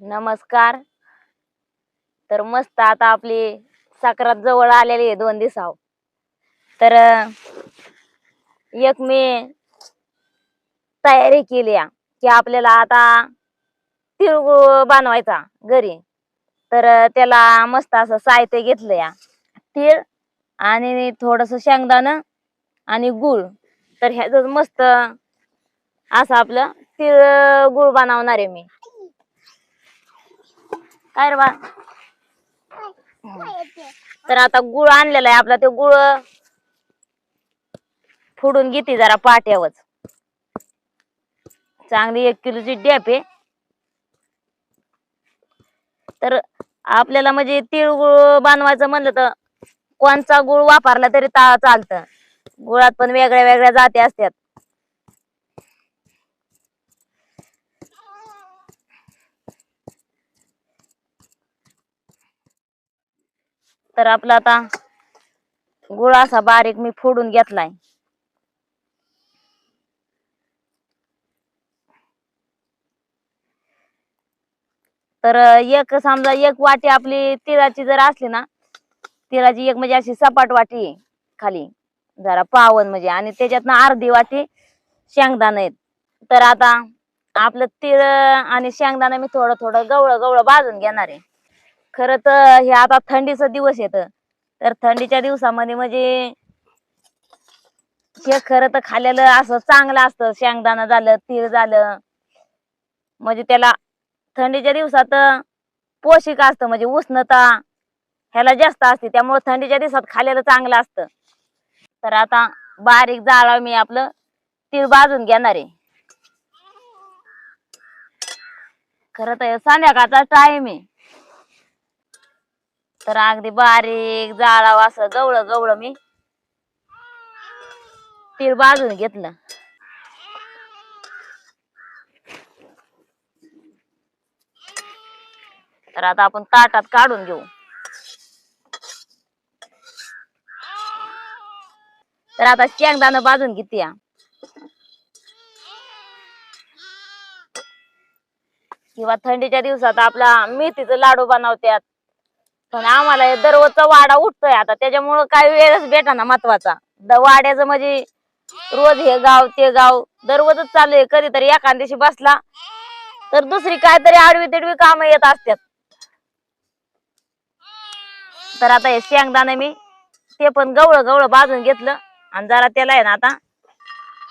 नमस्कार. तर मस्त आता आपली साखरात जवळ आलेली आहे दोन दिवसाव तर एक मी तयारी केली आहे की आपल्याला आता तिळगुळ बनवायचा घरी. तर त्याला मस्त असं साहित्य घेतलं या. तीळ आणि थोडस शेंगदाणं आणि गुळ. तर ह्याच मस्त असं आपलं तिळ गुळ बनवणार आहे मी. काय रे बा? तर आता गुळ आणलेला आहे आपला ते गुळ फोडून घेते जरा पाट्यावच चांगली एक किलोची डॅप आहे. तर आपल्याला म्हणजे तिळगुळ बनवायचं म्हणलं तर कोणचा गुळ वापरला तरी ता चालतं. गुळात पण वेगळ्या वेगळ्या जाती असतात. तर आपला आता गुळ असा बारीक मी फोडून घेतलाय. तर एक समजा एक वाटी आपली तिळाची जर असली ना तिळाची एक म्हणजे अशी सपाट वाटी आहे खाली जरा पावन म्हणजे आणि त्याच्यातनं अर्धी वाटी शेंगदाणे आहेत. तर आता आपलं तिळ आणि शेंगदाणा मी थोडं थोडं गवळं गवळं भाजून घेणार आहे. खरं तर हे आता थंडीचा दिवस येत तर. थंडीच्या दिवसामध्ये म्हणजे हे खरं तर खाल्लेलं असं चांगलं असतं. शेंगदाणा झालं तीळ झालं. म्हणजे त्याला थंडीच्या दिवसात पोषक असतं. म्हणजे उष्णता ह्याला जास्त असते. त्यामुळे थंडीच्या दिवसात खाल्लेलं चांगलं असतं. तर आता बारीक जाळा मी आपलं तीळ भाजून घेणार आहे. खरं तर संध्याकाळचा टाइम आहे. तर अगदी बारीक जाळावं असं गवळं गवळं मी तीळ भाजून घेतलं. तर आता आपण ताटात काढून घेऊ. तर आता शेंगदाणं भाजून घेते या किंवा थंडीच्या दिवसात आपला मेथीचं लाडू बनवतात पण आम्हाला हे दररोजचा वाडा उठतोय आता. त्याच्यामुळं काही वेळच भेटाना महत्त्वाचा. द वाड्याचं म्हणजे रोज हे गाव ते गाव दररोजच चालू आहे. कधीतरी एखाद दिवशी बसला तर दुसरी काहीतरी आडवी तिडवी कामं येत असतात. तर आता हे शेंगदाणे मी ते पण गवळ गवळ भाजून घेतलं आणि जरा त्याला आहे ना आता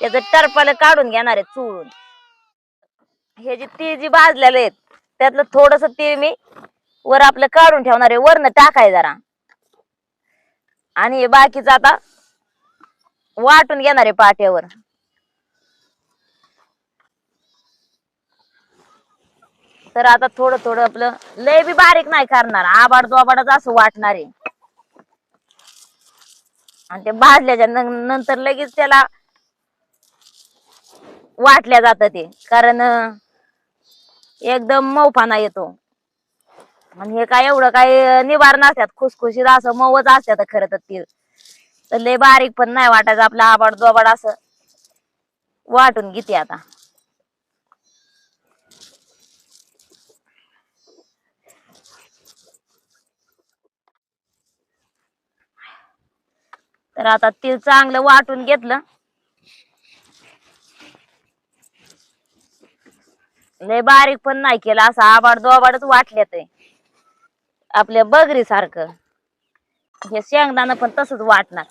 त्याचं टरपाला काढून घेणार आहे चुळून. हे जे तीळ जी भाजलेले आहेत त्यातलं थोडस तीळ मी वर आपलं काढून ठेवणार आहे वरनं टाकाय जरा. आणि हे बाकीचं आता वाटून घेणार आहे पाट्यावर. तर आता थोडं थोडं आपलं लय बी बारीक नाही करणार आबाड दोबाडच असं वाटणार आहे. आणि ते भाजल्याच्या नंतर लगेच त्याला वाटल्या जात ते कारण एकदम मऊपणा येतो. आणि हे काय एवढं काय निवार नसतात खुसखुशीत असं मऊच असतात खरं तर ती. तर लय बारीक पण नाही वाटायचं आपलं आबाड दोबाड असं. वाटून घेते आता. तर आता तीळ चांगलं वाटून घेतलं. लय बारीक पण नाही केलं असं आबाड दोबाडच वाटले ते आपल्या बगरी सारखं हे शेंगदाणं पण तसंच वाटणार.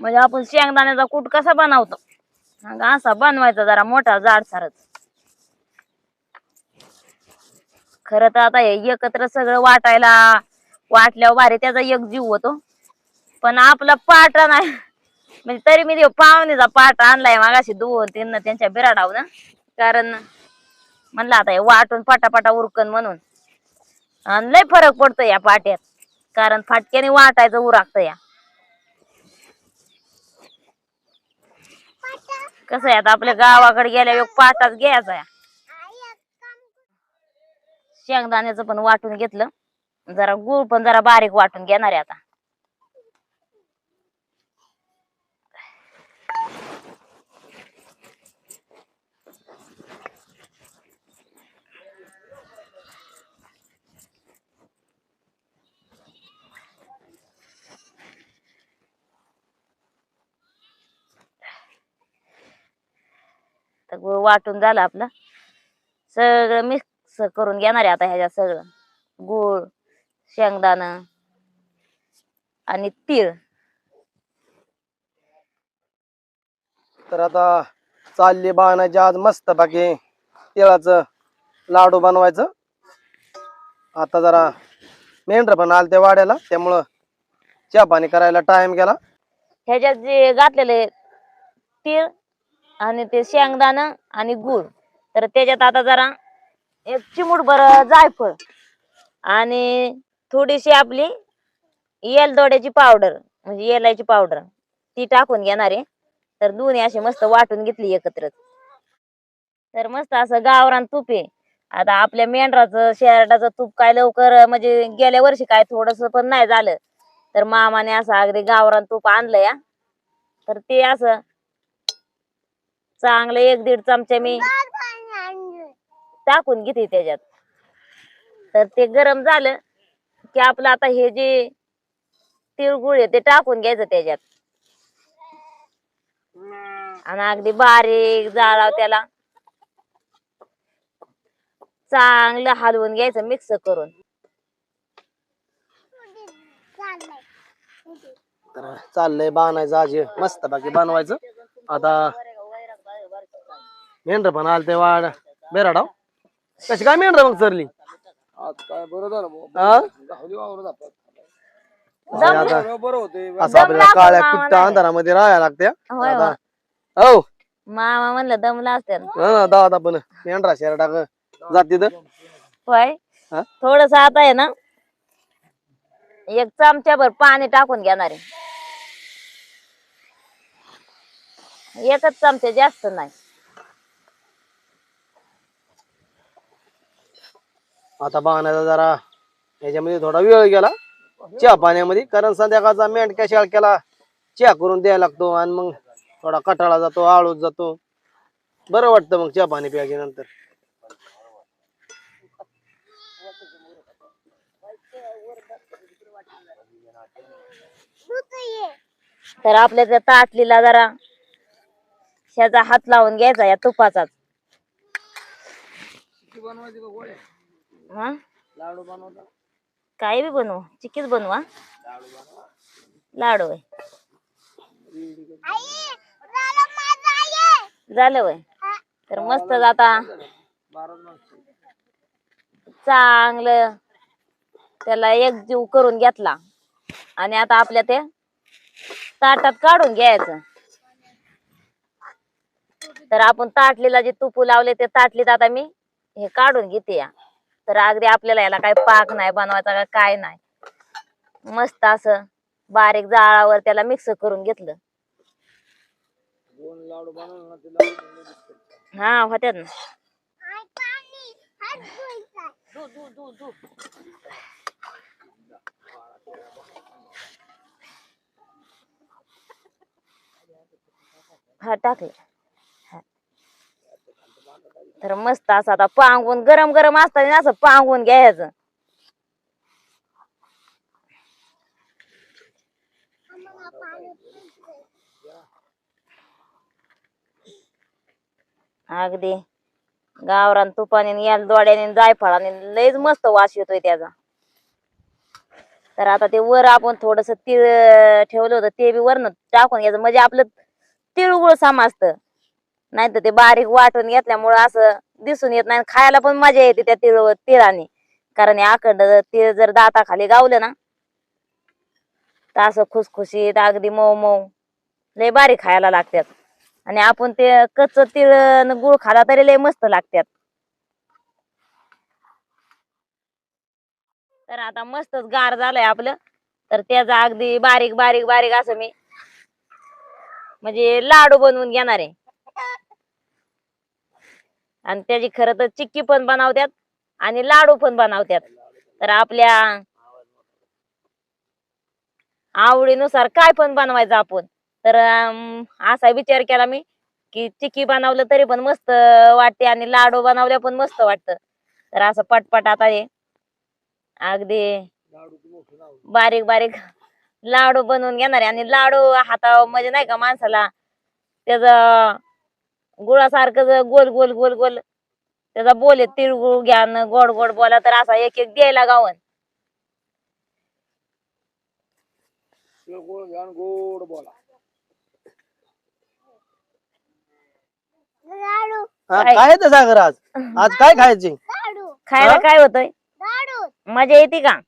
म्हणजे आपण शेंगदाण्याचा कूट कसा बनवतो? असा बनवायचा जरा मोठा जाड सारच खर तर आता हे एकत्र सगळं वाटायला वाटल्यावर भारी त्याचा एक जीव होतो. पण आपला पाटा नाही. म्हणजे तरी मी ते पाहुणेचा पाट आणलाय मागाशी दोन तीन त्यांच्या बिराडाव ना. कारण म्हणलं आता हे वाटून पाटापाटा उरकन म्हणून. आणि लय फरक पडतो या पाट्यात. कारण फाटक्याने वाटायचं उरागत या. कसं आहे आता आपल्या गावाकडे गेल्या एक पाटाच घ्यायचा या. शेंगदाण्याचं पण वाटून घेतलं. जरा गुळ पण जरा बारीक वाटून घेणार आहे आता. गुळ वाटून झालं आपलं. सगळं मिक्स करून घेणार आहे आता ह्याच्यात सगळं. गुळ शेंगदाणं आणि तीळ. तर आता चालली बाणाची आज मस्त बाकी तिळाचं लाडू बनवायचं. आता जरा मेंढर पण आलं त्या वाड्याला त्यामुळं चहा पाणी करायला टाइम गेला. ह्याच्यात जे घातलेले तीळ आणि ते शेंगदाणं आणि गुळ. तर त्याच्यात आता जरा एक चिमूट बर जायफळ आणि थोडीशी आपली येलदोड्याची पावडर म्हणजे येलायची पावडर ती टाकून घेणार. आहे तर दोन्ही अशी मस्त वाटून घेतली एकत्रच. तर मस्त असं गावरान तूप आहे. आता आपल्या मेंढराचं शेरडाचं तूप काय लवकर म्हणजे गेल्या वर्षी काय थोडस पण नाही झालं. तर मामाने असं अगदी गावरान तूप आणलं या. तर ते असं चांगलं एक दीड चमचा मी टाकून घेते त्याच्यात. तर ते गरम झालं की आपलं आता हे जे तिळगुळ आहे ते टाकून घ्यायचं त्याच्यात. आणि अगदी बारीक जाळाव त्याला. चांगलं हलवून घ्यायचं मिक्स करून. तर चाललंय बाणायचं आज मस्त बाकी बनवायचं. आता मेंढर पण आलं ते वाड बेराडाव कशी काय मेंढर मग सरली काय बरं झालं भाऊ. हा? गावली वावरत आपण. काय आता बरं होते असं आपल्याला दमला काळ्या पण कुट्ट अंधारामध्ये राहायला लागते होय आता होय. हो? मामा म्हणलं दमला असते ना दादा पण मेंढरा शेरडा जाती तर होय. हा? थोडस आता आहे ना एक चमचा भर पाणी टाकून घेणार आहे. एकच चमचा जास्त नाही. आता बाणायचा जरा याच्यामध्ये थोडा वेळ गेला. चहा पाण्यामध्ये कारण संध्याकाळचा मेंढक्या शाळ केला. चहा करून द्यायला लागतो आणि मग थोडा कटाळा जातो आळूच जातो. बरं वाटतं मग चहा पाणी प्यायच्यानंतर तर आपल्या त्या ताटलीला जरा ह्याचा हात लावून घ्यायचा या तुपाचाच. हा? लाडू बनवता. काही बी बनवू चिकीच बनवा लाडू आहे. झालं वय तर मस्त आता. चांगलं. त्याला एकजीव करून घेतला. आणि आता आपल्या ते ताटात काढून घ्यायचं. तर आपण ताटलीला जे तुपू लावले ते ताटलीत आता मी हे काढून घेते या. तर अगदी आपल्याला याला काय पाक नाही बनवायचा का काय नाही. मस्त असं बारीक जाळावर त्याला मिक्स करून घेतलं. ना हा होत्यात ना. हा टाकले. तर मस्त असं आता पांगून गरम गरम असताना असं पांगून घ्यायचं. अगदी. गावरान तुपाने याल दोड्याने जायफळाने लयच मस्त वास येतोय त्याचा. तर आता ते वर आपण थोडस तीळ ठेवलं होतं ते बी वरनं टाकून घ्यायचं. म्हणजे आपलं तिळगुळ समजत. नाही तर ते बारीक वाटून घेतल्यामुळं असं दिसून येत नाही खायला पण मजा येते त्या तिळ तिळाने. कारण आखंड अखंड तीळ जर दाताखाली गावलं ना तर असं खुसखुशीत अगदी मऊ मऊ लय बारीक खायला लागतात. आणि आपण ते कच्च तिळ गुळ खाला तरी लय मस्त लागतात. तर आता मस्तच गार झालंय आपलं. तर त्याचा अगदी बारीक बारीक बारीक असं मी म्हणजे लाडू बनवून घेणार आहे. आणि त्याची खरं तर चिक्की पण बनवतात आणि लाडू पण बनवतात तर आपल्या आवडीनुसार काय पण बनवायचं आपण. तर अं, असा विचार केला मी की चिक्की बनवलं तरी पण मस्त वाटते आणि लाडू बनवल्या पण मस्त वाटत. तर असं पटपट आता हे अगदी बारीक बारीक लाडू बनवून घेणार आणि लाडू हाता म्हणजे नाही का माणसाला त्याच गुळासारखं जर गोल गोल गोल गोल. त्याचा बोले तिळगुळ घ्या न गोड गोड बोला तर असा एक एक द्यायला गावन. तिळगुळ घ्या आणि गोड बोला. हा, काय? सागर आज? आज काय खायचे? खायला हा? काय होतंय? मजा येते का?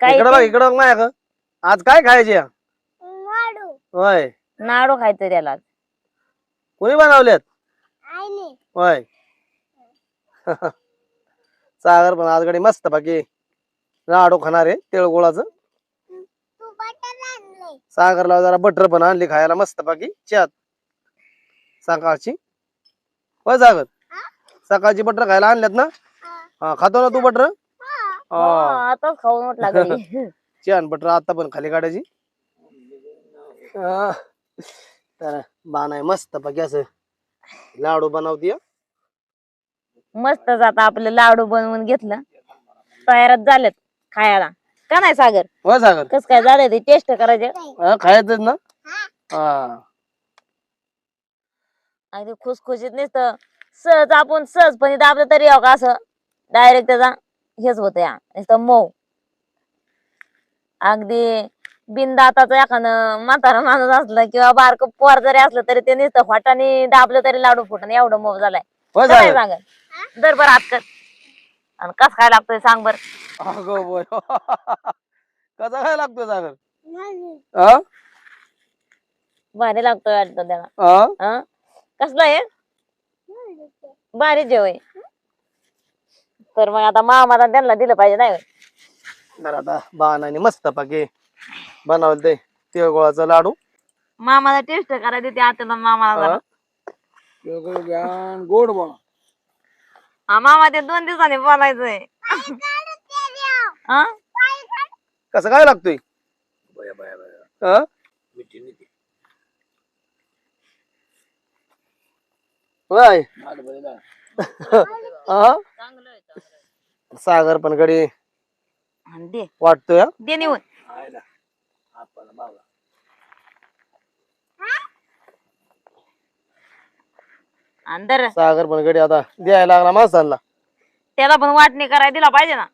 काय इकडं बघ? इकडं बघ माझ्या आज काय खायचे? होय. नाडू खायचं त्याला कोणी बनवलेत? होय. सागर पण आज गडी मस्त बाकी लाडू खाणार आहे तिळगुळाचं सागरला जरा बटर पण आणली खायला मस्त बाकी चात सकाळची. होय सागर? सकाळची बटर खायला आणल्यात ना? हा. खातो ना तू बटर हा. आता खाऊन म्हटला घरी. छान बटर आता पण खाली काढायची. हा. तर बाणाय मस्त बाकी असं. लाडू बनवतीय मस्तच आता आपलं लाडू बनवून घेतलं. तयारच झालेत खायला. का नाही सागर? होय सागर. कस काय झालंय ते टेस्ट करायचे? हा, खायचंच ना. हा. अगदी खुसखुशीत नसतं. सहज आपण सहजपणे दाबलं तरी हो का असं? डायरेक्ट त्याचा हेच होत या नुसतं मऊ. अगदी बिनदाताचं एखादं म्हातारा माणूस असलं किंवा बारक पोर जरी असलं तरी ते नुसतं फाटाने दाबलं तरी लाडू फुटून एवढं मऊ झालाय. काय सागर सांगत दर बर हात कर. आणि कस काय लागतोय सांग बर. अगो कसा काय लागतोय सागर हा? भारी लागतोय वाटतं त्याला. हा? हा कसला आहे? भारी जेवय तर मग आता मामाला त्यांना दिलं पाहिजे नाही होय? तर आता बाणाने मस्त पाकी बनवलं ते तिळगुळाचा लाडू मामाला टेस्ट करायला ते आता मामाला? जरा. तिळगुळ घ्या आणि गोड बोला हा, मामा ते दोन दिवसांनी बोलायचंय हा? कसं काय लागतोय बया बया बया हा? मिठी मिठी होय आलं बरं झालं. हा? सागर पण गडी आणि दे वाटतोय हा? दे आयला आपला बाबा अंदर. सागर पण गडी आता द्यायला लागला माणसांना. त्याला पण वाटणी करायला दिला पाहिजे ना.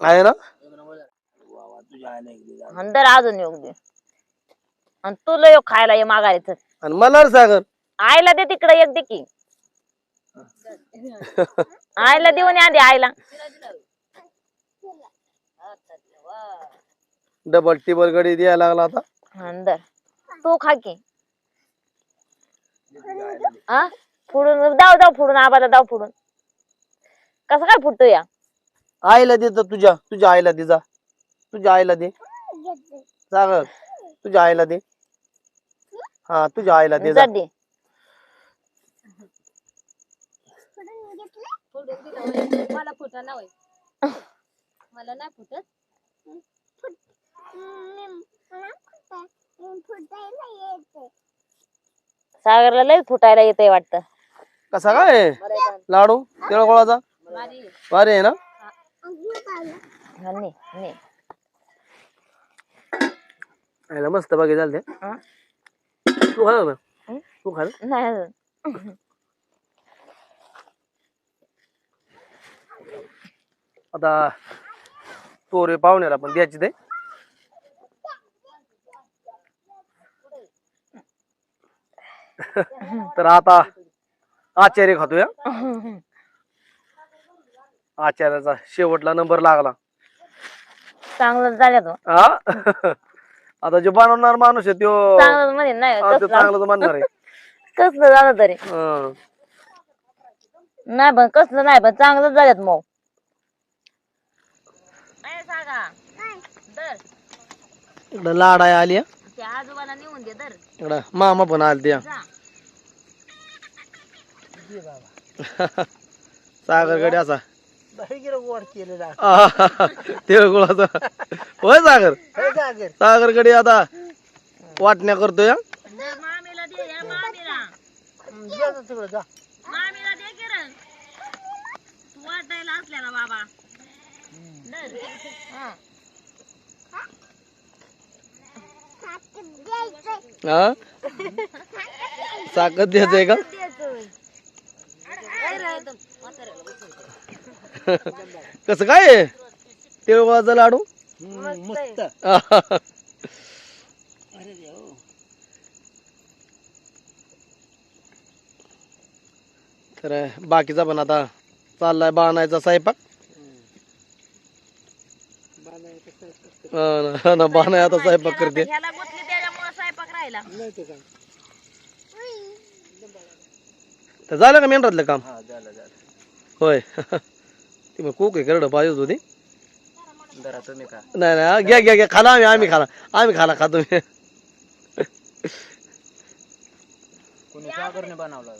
आहे. ना? तुझ्या आईला एक दिला. अंदर अजून योग दे. आणि तुला योग खायला ये मागायचं आणि मला रे सागर. आईला दे तिकडे एक दे की. आईला देऊन आधी आईला. डबल टिबल गडी द्यायला लागला आता. अंदर. तू खा की. हा? फुडून दाव दाव फुडून आबाला दाव फुडून. कसं काय फुटतो या? आईला दे तर तुझ्या तुझ्या आईला दे जा. तुझ्या आईला दे. सागर तुझ्या आईला दे. हा तुझ्या आईला दे जा. जा दे. मला फुटा ना होय. मला नाही फुटत. सागरला लय फुटायला येतंय वाटतं कसा काय लाडू तिळगुळाचा भारी आहे ना हा, ने, ने. आईला मस्त बाकी झालं ते हा? तू खा ना? तू खा ना. नाही अजून. आता तोरे पाहुण्याला पण द्यायची ते. तर आता आचार्य खातोय. आचार्याचा शेवटला नंबर लागला. चांगलं झालं तो. हा? आता जो बनवणार माणूस आहे तो चांगलं म्हणजे नाही हा, तो कसलं चांगलं म्हणणार आहे. कसलं झालं तरी. हं. नाही पण कसलं नाही पण चांगलं झाल्यात मग. दर. इकडं लाडाय आली. त्या आजोबाला नेऊन दे दर. इकडं मामा पण आली त्या जा. सागरकडे असा. तिळगुळाचा होय सागर? सागरकडे आता वाटण्या करतोय हा. दर मामीला दे या मामीला. मामीला दे की रे तू वाटायला असल्याला बाबा. हा. हा? साखर द्यायचंय का? कसं काय आहे? तिळगुळाचा लाडू? मस्त तर बाकीचा पण आता चाललाय बाणायचा स्वयंपाक. हा ना, ना बाणाय आता स्वयंपाक करते. ह्याला गुतली त्याच्यामुळे स्वयंपाक राहिला. तर झालं का मेंढरातलं काम? हा झालं झालं. होय. ती मग कोक करडं पाहिजे होती. जरा तुम्ही का नाही नाही घ्या घ्या घ्या खाला आम्ही आम्ही खाला. आम्ही खाला खातो मी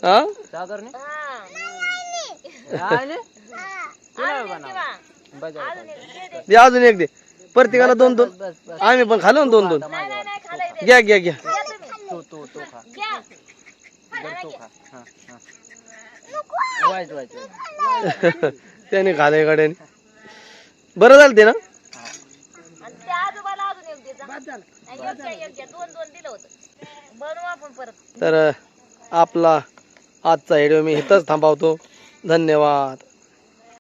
हा? हा. दे अजून एक दे. प्रत्येकाला दोन दोन. आम्ही पण खालो ना दोन दोन. घ्या घ्या घ्या. घ्या तुम्ही. तो तो तो खा. घ्या. बरं तो खा. हा हा. वाईट वाईट त्याने खाले गाड्याने बरं झालं ते ना? आणि त्या आजोबाला अजून एक दे जा. नाही, एक घ्या, एक घ्या. दोन दोन दिलं होतं. बनवू आपण परत. तर आपला आजचा व्हिडिओ मी इथंच थांबवतो. धन्यवाद.